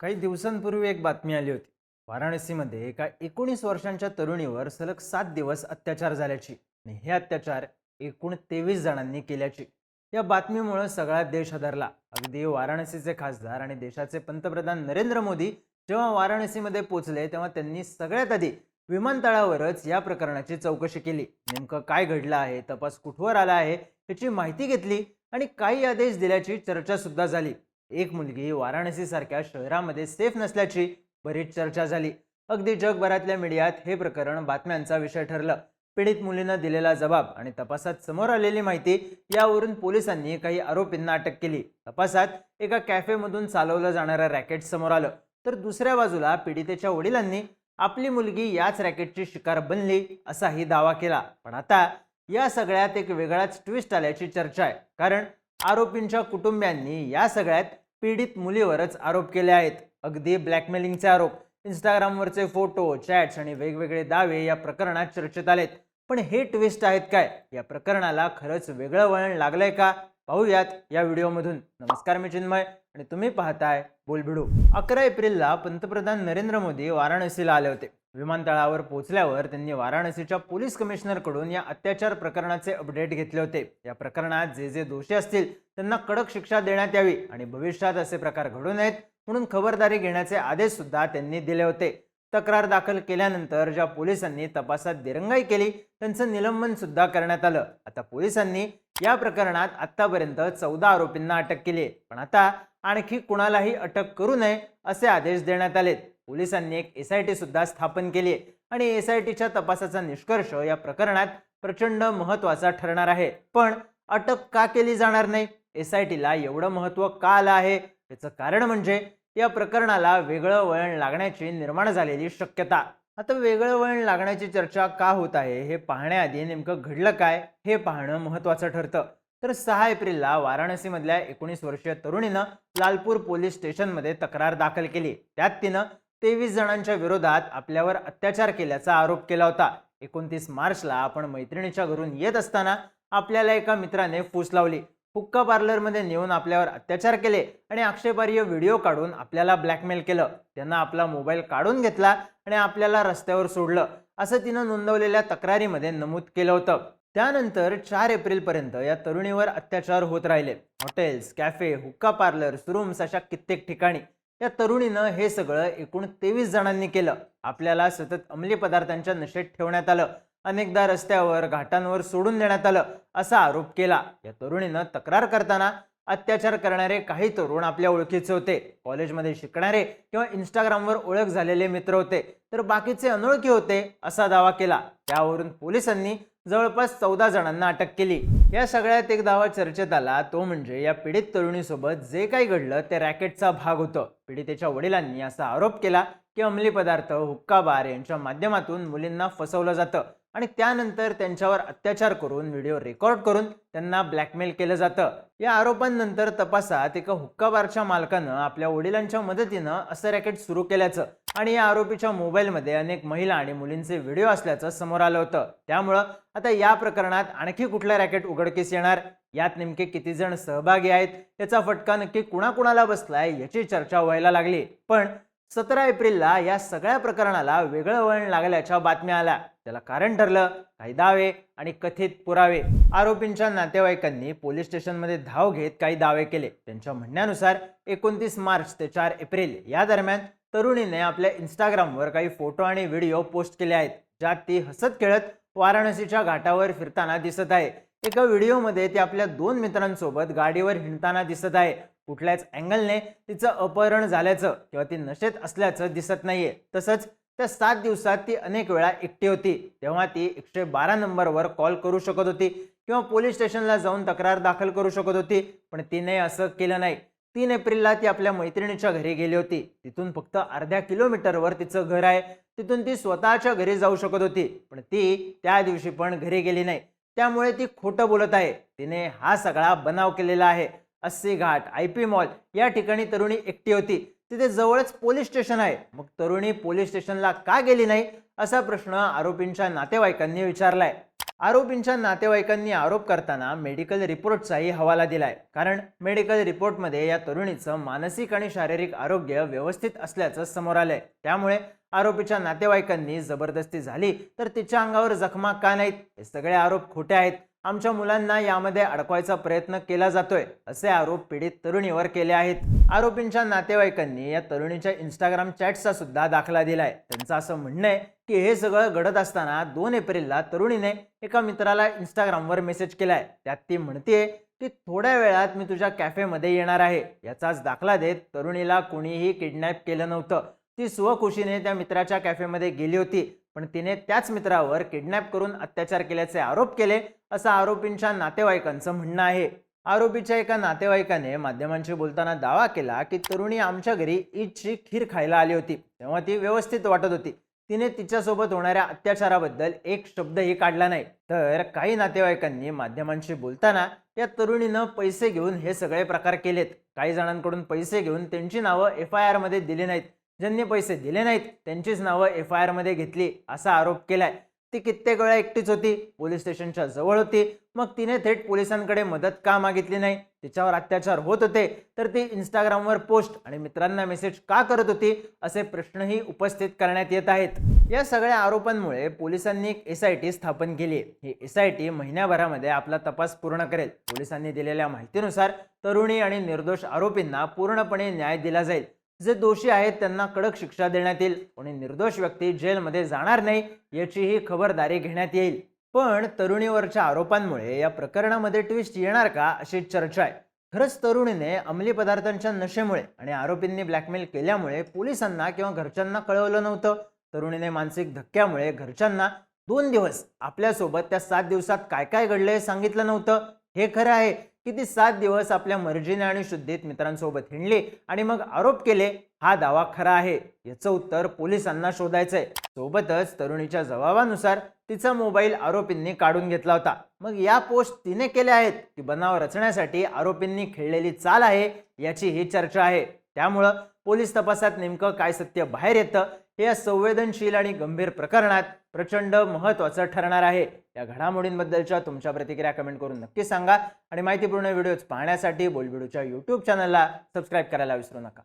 काही दिवसांपूर्वी एक बातमी आली होती. वाराणसीमध्ये एका एकोणीस वर्षांच्या तरुणीवर सलग सात दिवस अत्याचार झाल्याची आणि हे अत्याचार एकूण तेवीस जणांनी केल्याची. या बातमीमुळे सगळा देश हादरला. अगदी वाराणसीचे खासदार आणि देशाचे पंतप्रधान नरेंद्र मोदी जेव्हा वाराणसीमध्ये पोहोचले तेव्हा त्यांनी सगळ्यात आधी विमानतळावरच या प्रकरणाची चौकशी केली. नेमकं काय घडलं आहे? तपास कुठवर आला आहे? याची माहिती घेतली आणि काही आदेश दिल्याची चर्चा सुद्धा झाली. एक मुलगी वाराणसीसारख्या शहरामध्ये सेफ नसल्याची बरीच चर्चा झाली. अगदी जगभरातल्या मीडियात हे प्रकरण बातम्यांचा विषय ठरलं. पीडित मुलीनं दिलेला जबाब आणि तपासात समोर आलेली माहिती यावरून पोलिसांनी काही आरोपींना अटक केली. तपासात एका कॅफेमधून चालवलं जाणारं रॅकेट समोर आलं. तर दुसऱ्या बाजूला पीडितेच्या वडिलांनी आपली मुलगी याच रॅकेटची शिकार बनली असाही दावा केला. पण आता या सगळ्यात एक वेगळाच ट्विस्ट आल्याची चर्चा आहे. कारण आरोपींच्या कुटुंबियांनी या सगळ्यात पीडित मुलीवरच आरोप केले आहेत. अगदी ब्लॅकमेलिंगचे आरोप इंस्टाग्रामवरचे फोटो चॅट्स आणि वेगवेगळे दावे या प्रकरणात चर्चेत आलेत. पण हे ट्विस्ट आहेत काय? या प्रकरणाला खरंच वेगळं वळण लागलंय का? पाहूयात या व्हिडिओमधून. नमस्कार मी चिन्मय आणि तुम्ही पाहताय बोलभिडू अकरा एप्रिलला पंतप्रधान नरेंद्र मोदी वाराणसीला आले होते. विमानतळावर पोहोचल्यावर त्यांनी वाराणसीच्या पोलीस कमिशनरकडून या अत्याचार प्रकरणाचे अपडेट घेतले होते. या प्रकरणात जे जे दोषी असतील त्यांना कडक शिक्षा देण्यात यावी आणि भविष्यात असे प्रकार घडू नयेत म्हणून खबरदारी घेण्याचे आदेश सुद्धा त्यांनी दिले होते. तक्रार दाखल केल्यानंतर ज्या पोलिसांनी तपासात दिरंगाई केली त्यांचं निलंबन सुद्धा करण्यात आलं. आता पोलिसांनी या प्रकरणात आतापर्यंत चौदा आरोपींना अटक केली आहे. पण आता आणखी कुणालाही अटक करू नये असे आदेश देण्यात आलेत पोलिसांनी एक एस आय टी सुद्धा स्थापन केली आहे. आणि एस आय टीच्या तपासाचा निष्कर्ष या प्रकरणात प्रचंड महत्त्वाचा ठरणार आहे. पण अटक का केली जाणार नाही? एस आय टीला एवढं महत्त्व का आलं आहे? याचं कारण म्हणजे या प्रकरणाला वेगळं वळण लागण्याची निर्माण झालेली शक्यता. आता वेगळं वळण लागण्याची चर्चा का होत आहे? हे पाहण्याआधी नेमकं घडलं काय? हे पाहणं महत्वाचं ठरतं. तर सहा एप्रिलला वाराणसीमधल्या एकोणीस वर्षीय तरुणीनं लालपूर पोलीस स्टेशनमध्ये तक्रार दाखल केली. त्यात तिनं तेवीस जणांच्या विरोधात आपल्यावर अत्याचार केल्याचा आरोप केला होता. एकोणतीस मार्चला आपण मैत्रिणीच्या घरून येत असताना आपल्याला एका मित्राने फूस लावली. हुक्का पार्लरमध्ये नेऊन आपल्यावर अत्याचार केले आणि आक्षेपार्ह व्हिडिओ काढून आपल्याला ब्लॅकमेल केलं. त्यांना आपला मोबाईल काढून घेतला आणि आपल्याला रस्त्यावर सोडलं असं तिनं नोंदवलेल्या तक्रारीमध्ये नमूद केलं होतं. त्यानंतर चार एप्रिलपर्यंत या तरुणीवर अत्याचार होत राहिले. हॉटेल्स कॅफे हुक्का पार्लर्स रूम्स अशा कित्येक ठिकाणी. या तरुणीनं हे सगळं एकूण तेवीस जणांनी केलं. आपल्याला सतत अंमली पदार्थांच्या नशेत ठेवण्यात आलं. अनेकदा रस्त्यावर घाटांवर सोडून देण्यात आलं असा आरोप केला. या तरुणीनं तक्रार करताना अत्याचार करणारे काही तरुण आपल्या ओळखीचे होते. कॉलेजमध्ये शिकणारे किंवा इंस्टाग्रामवर ओळख झालेले मित्र होते. तर बाकीचे अनोळखी होते असा दावा केला. त्यावरून पोलिसांनी जवळपास चौदा जणांना अटक केली. या सगळ्यात एक दावा चर्चेत आला तो म्हणजे या पीडित तरुणीसोबत जे काही घडलं ते रॅकेटचा भाग होतं. पीडितेच्या वडिलांनी असा आरोप केला की अंमली पदार्थ हुक्का बार यांच्या माध्यमातून मुलींना फसवलं जातं. आणि त्यानंतर त्यांच्यावर अत्याचार करून व्हिडिओ रेकॉर्ड करून त्यांना ब्लॅकमेल केलं जातं. या आरोपांनंतर तपासात एका हुक्का बारच्या मालकानं आपल्या वडिलांच्या मदतीनं असं रॅकेट सुरू केल्याचं आणि या आरोपीच्या मोबाईलमध्ये अनेक महिला आणि मुलींचे व्हिडिओ असल्याचं समोर आलं होतं. त्यामुळं आता या प्रकरणात आणखी कुठलं रॅकेट उघडकीस येणार? यात नेमके किती जण सहभागी आहेत? याचा फटका नक्की कुणाकुणाला बसलाय याची चर्चा व्हायला लागली. पण सतरा एप्रिलला या सगळ्या प्रकरणाला वेगळं वळण लागल्याच्या बातम्या आल्या. त्याला कारण ठरलं. काही दावे आणि कथित पुरावे. आरोपींच्या नातेवाईकांनी पोलीस स्टेशनमध्ये धाव घेत काही दावे केले. त्यांच्या म्हणण्यानुसार एकोणतीस मार्च ते चार एप्रिल या दरम्यान तरुणीने आपल्या इंस्टाग्रामवर काही फोटो आणि व्हिडिओ पोस्ट केले आहेत. ज्यात ती हसत खेळत वाराणसीच्या घाटावर फिरताना दिसत आहे. एका व्हिडिओमध्ये ती आपल्या दोन मित्रांसोबत गाडीवर हिंडताना दिसत आहे. कुठल्याच अँगलने तिचं अपहरण झाल्याचं किंवा ती नशेत असल्याचं दिसत नाहीये. तसंच त्या सात दिवसात ती अनेक वेळा एकटी होती. तेव्हा ती एकशे बारा नंबरवर कॉल करू शकत होती किंवा पोलीस स्टेशनला जाऊन तक्रार दाखल करू शकत होती पण तिने असं केलं नाही. तीन एप्रिलला ती आपल्या मैत्रिणीच्या घरी गेली होती. तिथून फक्त अर्ध्या किलोमीटरवर तिचं घर आहे. तिथून ती स्वतःच्या घरी जाऊ शकत होती पण ती त्या दिवशी पण घरी गेली नाही. त्यामुळे ती खोटं बोलत आहे. तिने हा सगळा बनाव केलेला आहे. अस्सी घाट आय पी मॉल या ठिकाणी तरुणी एकटी होती. तिथे जवळच पोलीस स्टेशन आहे. मग तरुणी पोलीस स्टेशनला का गेली नाही? असा प्रश्न आरोपींच्या नातेवाईकांनी विचारलाय. आरोपींच्या नातेवाईकांनी आरोप करताना मेडिकल रिपोर्टचाही हवाला दिलाय. कारण मेडिकल रिपोर्टमध्ये या तरुणीचं मानसिक आणि शारीरिक आरोग्य व्यवस्थित असल्याचं समोर आलंय. त्यामुळे आरोपीच्या नातेवाईकांनी जबरदस्ती झाली तर तिच्या अंगावर जखमा का नाहीत? हे सगळे आरोप खोटे आहेत. आमच्या मुलांना यामध्ये अडकवायचा प्रयत्न केला जातोय असे आरोप पीडित तरुणीवर केले आहेत. आरोपींच्या नातेवाईकांनी या तरुणीच्या इंस्टाग्राम चॅटचा सुद्धा दाखला दिलाय. त्यांचं असं म्हणणं आहे की हे सगळं घडत असताना दोन एप्रिलला तरुणीने एका मित्राला इंस्टाग्रामवर मेसेज केलाय. त्यात ती म्हणते की थोड्या वेळात मी तुझ्या कॅफेमध्ये येणार आहे. याचाच दाखला देत तरुणीला कोणीही किडनॅप केलं नव्हतं. ती स्वखुशीने त्या मित्राच्या कॅफेमध्ये गेली होती. पण तिने त्याच मित्रावर किडनॅप करून अत्याचार केल्याचे आरोप केले असं आरोपींच्या नातेवाईकांचं म्हणणं आहे. आरोपीच्या एका नातेवाईकाने माध्यमांशी बोलताना दावा केला की तरुणी आमच्या घरी ईदची खीर खायला आली होती तेव्हा ती व्यवस्थित वाटत होती. तिने तिच्यासोबत होणाऱ्या अत्याचाराबद्दल एक शब्दही काढला नाही. तर काही नातेवाईकांनी माध्यमांशी बोलताना या तरुणीनं पैसे घेऊन हे सगळे प्रकार केलेत. काही जणांकडून पैसे घेऊन त्यांची नावं एफ आय आरमध्ये दिली नाहीत. ज्यांनी पैसे दिले नाहीत त्यांचीच नावं एफ आय आरमध्ये घेतली असा आरोप केलाय. ती कित्येक वेळा एकटीच होती पोलीस स्टेशनच्या जवळ होती. मग तिने थेट पोलिसांकडे मदत का मागितली नाही? तिच्यावर अत्याचार होत होते. तर ती इंस्टाग्रामवर पोस्ट आणि मित्रांना मेसेज का करत होती? असे प्रश्नही उपस्थित करण्यात येत आहेत. या सगळ्या आरोपांमुळे पोलिसांनी एक एस आय टी स्थापन केली. ही एस आय टी महिन्याभरामध्ये आपला तपास पूर्ण करेल. पोलिसांनी दिलेल्या माहितीनुसार तरुणी आणि निर्दोष आरोपींना पूर्णपणे न्याय दिला जाईल. जे दोषी आहेत त्यांना कडक शिक्षा देण्यात येईल. कोणी निर्दोष व्यक्ती जेलमध्ये जाणार नाही याचीही खबरदारी घेण्यात येईल. पण तरुणीवरच्या आरोपांमुळे या प्रकरणामध्ये ट्विस्ट येणार का अशी चर्चा आहे. खरंच तरुणीने अंमली पदार्थांच्या नशेमुळे आणि आरोपींनी ब्लॅकमेल केल्यामुळे पोलिसांना किंवा घरच्यांना कळवलं नव्हतं. तरुणीने मानसिक धक्क्यामुळे घरच्यांना दोन दिवस आपल्यासोबत त्या सात दिवसात काय काय घडले सांगितलं नव्हतं. हे खरं आहे. की ती सात दिवस आपल्या मर्जीने आणि शुद्धीत मित्रांसोबत हिंडली आणि मग आरोप केले हा दावा खरा आहे. याचं उत्तर पोलिसांना शोधायचंय. सोबतच तरुणीच्या जबाबानुसार तिचा मोबाईल आरोपींनी काढून घेतला होता. मग या पोस्ट तिने केल्या आहेत की बनाव रचण्यासाठी आरोपींनी खेळलेली चाल आहे याची ही चर्चा आहे. त्यामुळं पोलीस तपासात नेमकं काय सत्य बाहेर येतं हे या संवेदनशील आणि गंभीर प्रकरणात प्रचंड महत्त्वाचं ठरणार आहे. या घडामोडींबद्दलच्या तुमच्या प्रतिक्रिया कमेंट करून नक्की सांगा. आणि माहितीपूर्ण व्हिडिओज पाहण्यासाठी बोलबिडूच्या यूट्यूब चॅनलला सबस्क्राईब करायला विसरू नका.